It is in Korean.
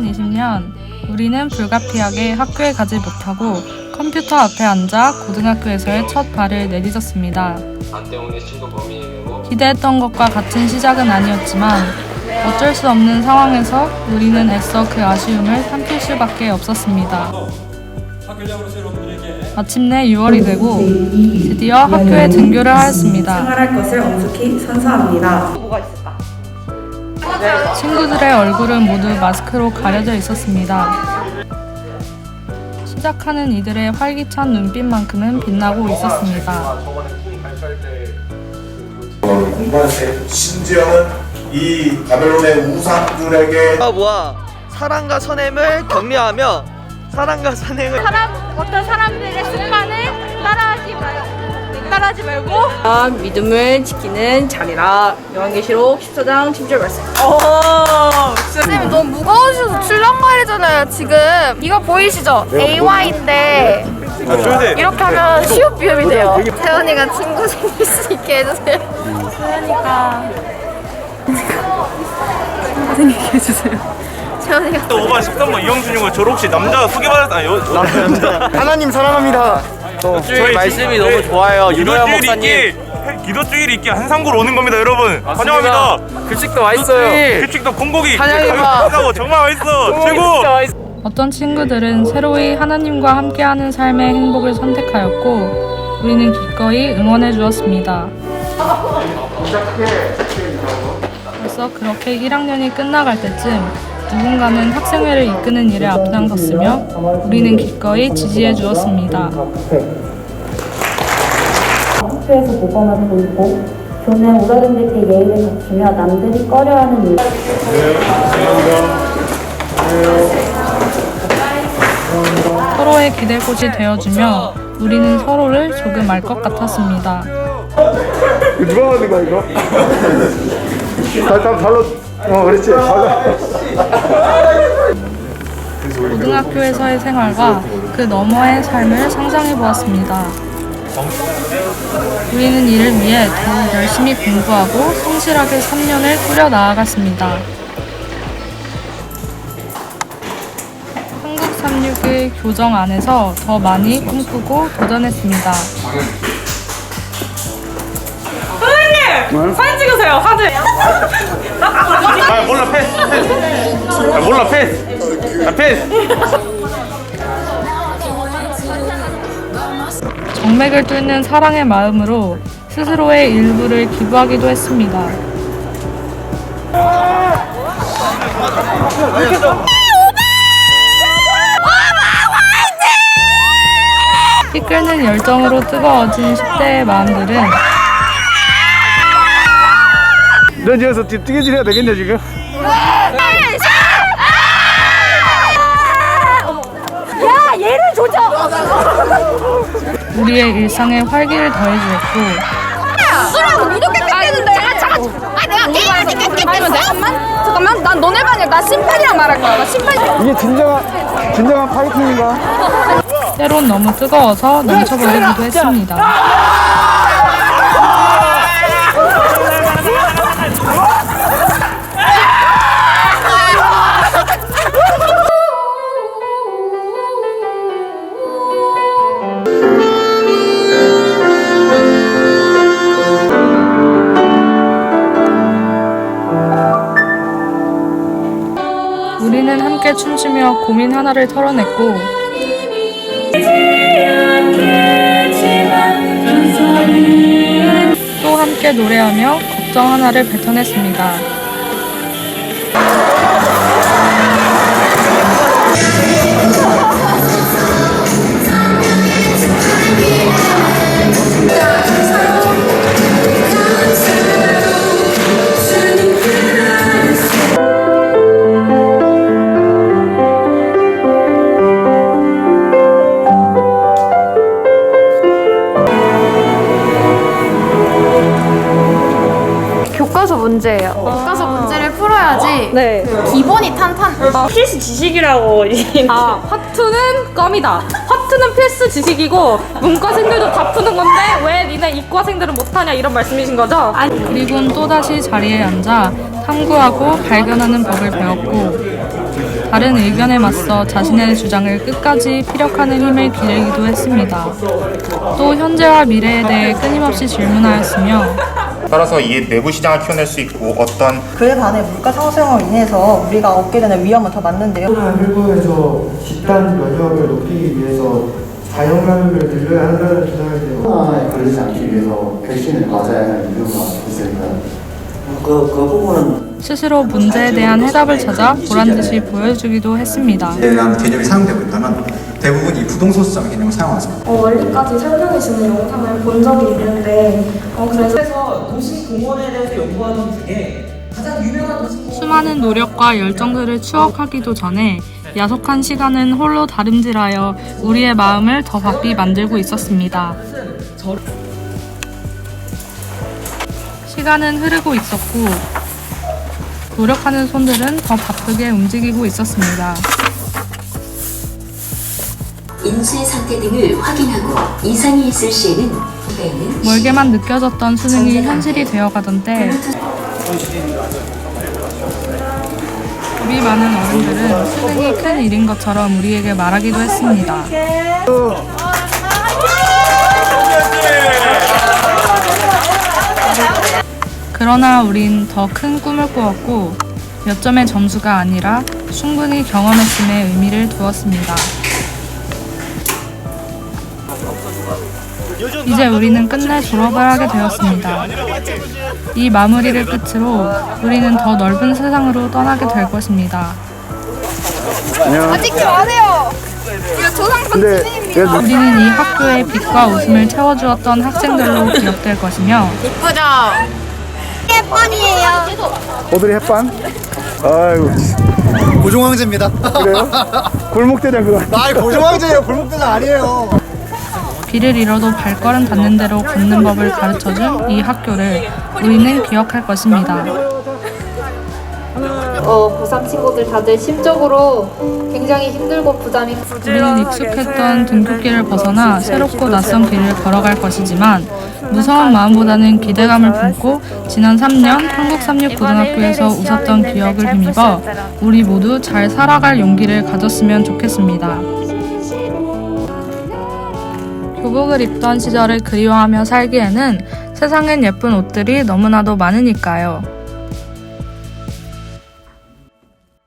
2020년 우리는 불가피하게 학교에 가지 못하고 컴퓨터 앞에 앉아 고등학교에서의 첫 발을 내딛었습니다. 기대했던 것과 같은 시작은 아니었지만 어쩔 수 없는 상황에서 우리는 애써 그 아쉬움을 삼킬 수밖에 없었습니다. 마침내 6월이 되고 드디어 학교에 등교를 하였습니다. 생활할 것을 엄숙히 선서합니다. 친구들의 얼굴은 모두 마스크로 가려져 있었습니다. 시작하는 이들의 활기찬 눈빛만큼은 빛나고 있었습니다. 심지어는 이 바벨론의 우상들에게 아 뭐야 사랑과 선행을 격려하며 사랑과 선행을 사람 어떤 사람 따라하지 말고. 믿음을 지키는 자리라. 요한계시록 14장 10절 말씀. 선생님 너무 무거우셔서 출렁거리잖아요 지금. 이거 보이시죠? AY인데 이렇게 하면 시옷 비읍이 돼요. 태연이가 친구 생길 수 있게 해주세요. 태연이가 친구 생기게 해주세요. 태연이가 5반 13번 이영준이고 저 혹시 남자 소개받았 아니 여, 남자. 하나님 사랑합니다. 저희 말씀이 너무 좋아요. 기도 주일 있기 기도 주일 있기 한상구로 오는 겁니다 여러분. 환영합니다. 급식도 맛있어요. 규칙도 콩고기. 환영해봐. 가고 정말 맛있어. 최고. 어떤 친구들은 새로이 하나님과 함께하는 삶의 행복을 선택하였고 우리는 기꺼이 응원해 주었습니다. 벌써 그렇게 1학년이 끝나갈 때쯤 누군가는 학생회를 이끄는 일에 앞장섰으며 우리는 기꺼이 지지해 주었습니다. 학교에서 모범을 보이고 교내 오라른들께 예의를 갖추며 남들이 꺼려하는 일. 서로의 기대꽃이 되어주며 우리는 서로를 조금 알 것 같았습니다. 누가 만든 거야 이거? 일단 발로 어 그렇지 고등학교에서의 생활과 그 너머의 삶을 상상해 보았습니다. 우리는 이를 위해 더욱 열심히 공부하고 성실하게 3년을 꾸려 나아갔습니다. 한국 366의 교정 안에서 더 많이 꿈꾸고 도전했습니다. 아 몰라 패스 패스. 아 몰라 패스. 아 패스. 정맥을 뚫는 사랑의 마음으로 스스로의 일부를 기부하기도 했습니다. 이끌는 열정으로 뜨거워진 10대의 마음들은 넌 여기서 해야 되겠냐 지금? 야 얘를 조져! 우리의 일상에 활기를 더해주었고 수라고 무조건 깎이는데. 아 잠깐 아 내가 게임하지 깎겠겠어? 잠깐만 잠깐만. 난 너네 반이야. 나 심판이랑 말할 거야. 나 심판 이게 진정한 진정한 파이팅인가? 때론 너무 뜨거워서 넘쳐버리기도 했습니다. 함께 춤추며 고민 하나를 털어냈고 또 함께 노래하며 걱정 하나를 뱉어냈습니다. 문제예요 교과서 문제를 풀어야지 그 기본이 탄탄 필수 지식이라고. 아, 화투는 껌이다. 화투는 필수 지식이고 문과생들도 다 푸는 건데 왜 니네 이과생들은 못하냐 이런 말씀이신 거죠? 아니, 그리고는 또다시 자리에 앉아 탐구하고 발견하는 법을 배웠고 다른 의견에 맞서 자신의 주장을 끝까지 피력하는 힘을 기르기도 했습니다. 또 현재와 미래에 대해 끊임없이 질문하였으며 따라서 이 내부 시장을 키워낼 수 있고 어떤 그에 반해 물가 상승으로 인해서 우리가 얻게 되는 위험은 더 많는데요. 일부에서 집단 면역을 높이기 위해서 자연 감염을 늘려야 한다는 주장을 해요. 코로나에 걸리지 않기 위해서 백신을 맞아야 할 이유가 있을까요? 그, 그 부분은 스스로 문제에 대한 해답을 찾아 보란듯이 보여주기도 했습니다. 대한 개념이 사용되고 있다면 대부분 이 부동소수자의 개념을 사용하죠. 어, 원리까지 설명해주는 영상을 본 적이 있는데 어, 그래서 도시공원에 대해서 연구하는 중에 가장 유명한 도시 수많은 노력과 열정들을 추억하기도 전에 야속한 시간은 홀로 다름질하여 우리의 마음을 더 바삐 만들고 있었습니다. 시간은 흐르고 있었고 노력하는 손들은 더 바쁘게 움직이고 있었습니다. 인쇄 상태 등을 확인하고 이상이 있을 시에는 멀게만 느껴졌던 수능이 현실이 되어가던 때 우리 많은 어른들은 수능이 큰 일인 것처럼 우리에게 말하기도 했습니다. 그러나 우린 더 큰 꿈을 꾸었고 몇 점의 점수가 아니라 충분히 경험했음의 의미를 두었습니다. 이제 우리는 끝내 졸업을 하게 되었습니다. 이 마무리를 끝으로 우리는 더 넓은 세상으로 떠나게 될 것입니다. 안녕. 찍지 마세요. 이거 근데 얘 우리는 이 학교의 빛과 웃음을 채워주었던 학생들로 기억될 것이며 이쁘죠? 예쁜이에요. 오드리 햇반? 아이고 고종황제입니다. 그래요? 골목대장 그거. 아, 고종황제예요. 골목대장 아니에요. 길을 잃어도 발걸음 닿는 대로 걷는 법을 가르쳐준 이 학교를 우리는 기억할 것입니다. 어, 고3 친구들 다들 심적으로 굉장히 힘들고 부담이 우리는 익숙했던 등굣길을 벗어나 새롭고 낯선 길을 걸어갈 것이지만 무서운 마음보다는 기대감을 품고 지난 3년 한국삼육고등학교에서 웃었던 기억을 힘입어 우리 모두 잘 살아갈 용기를 가졌으면 좋겠습니다. 교복을 입던 시절을 그리워하며 살기에는 세상엔 예쁜 옷들이 너무나도 많으니까요.